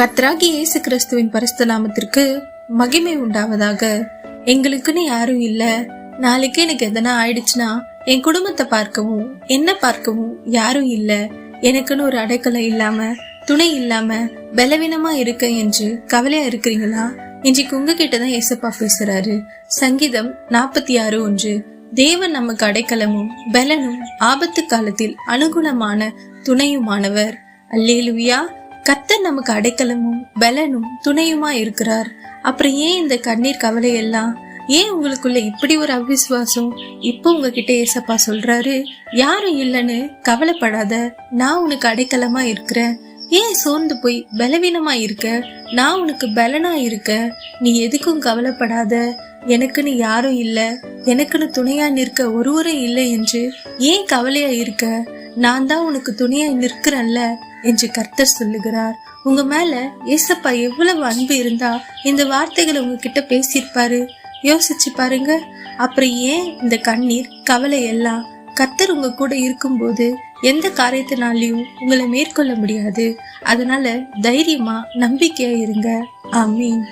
கத்ராகி இயேசு கிறிஸ்துவின் பரிசுத்த நாமத்திற்கு மகிமை உண்டாவதாக. எங்களுக்குன்னு யாரும் இல்ல. நாளைக்கு எனக்கு எதனா ஆயிடுச்சுன்னா என் குடும்பத்தை பார்க்கவும் என்ன பார்க்கவும் யாரும் இல்ல. எனக்குன்னு ஒரு அடைக்கலம் இல்லாம துணை இல்லாம பலவீனமா இருக்க என்று கவலையா இருக்கிறீங்களா? இன்றைக்கு உங்ககிட்ட தான் ஏசப்பா பேசுறாரு. சங்கீதம் நாற்பத்தி ஆறு ஒன்று. தேவன் நமக்கு அடைக்கலமும் பலனும் ஆபத்து காலத்தில் அனுகுணமான துணையுமானவர். அல்லேலுயா. கத்தர் நமக்கு அடைக்கலமும் பலனும் துணையுமா இருக்கிறார். அப்புறம் ஏன் இந்த கண்ணீர் கவலை எல்லாம் ஏன் உங்களுக்குள்ள இப்படி ஒரு அவிசுவாசம்? இப்போ உங்ககிட்ட ஏசப்பா சொல்றாரு யாரும் இல்லைன்னு கவலைப்படாத. நான் உனக்கு அடைக்கலமா இருக்கிறேன். ஏன் சோர்ந்து போய் பலவீனமா இருக்க? நான் உனக்கு பலனா இருக்க. நீ எதுக்கும் கவலைப்படாத. எனக்குன்னு யாரும் இல்லை. எனக்குன்னு துணையா நிற்க ஒருவரும் இல்லை என்று ஏன் கவலையா இருக்க? நான் தான் உனக்கு துணையா நிற்கிறேன்ல என்று கர்த்தர் சொல்லுகிறார். உங்க மேல ஏசப்பா எவ்வளவு அன்பு இருந்தா இந்த வார்த்தைகளை உங்ககிட்ட பேசியிருப்பாரு. யோசிச்சு பாருங்க. அப்புறம் ஏன் இந்த கண்ணீர் கவலை எல்லாம்? கர்த்தர் உங்க கூட இருக்கும்போது எந்த காரியத்தினாலையும் உங்களை மேற்கொள்ள முடியாது. அதனால தைரியமா நம்பிக்கையா இருங்க. ஆமீன்.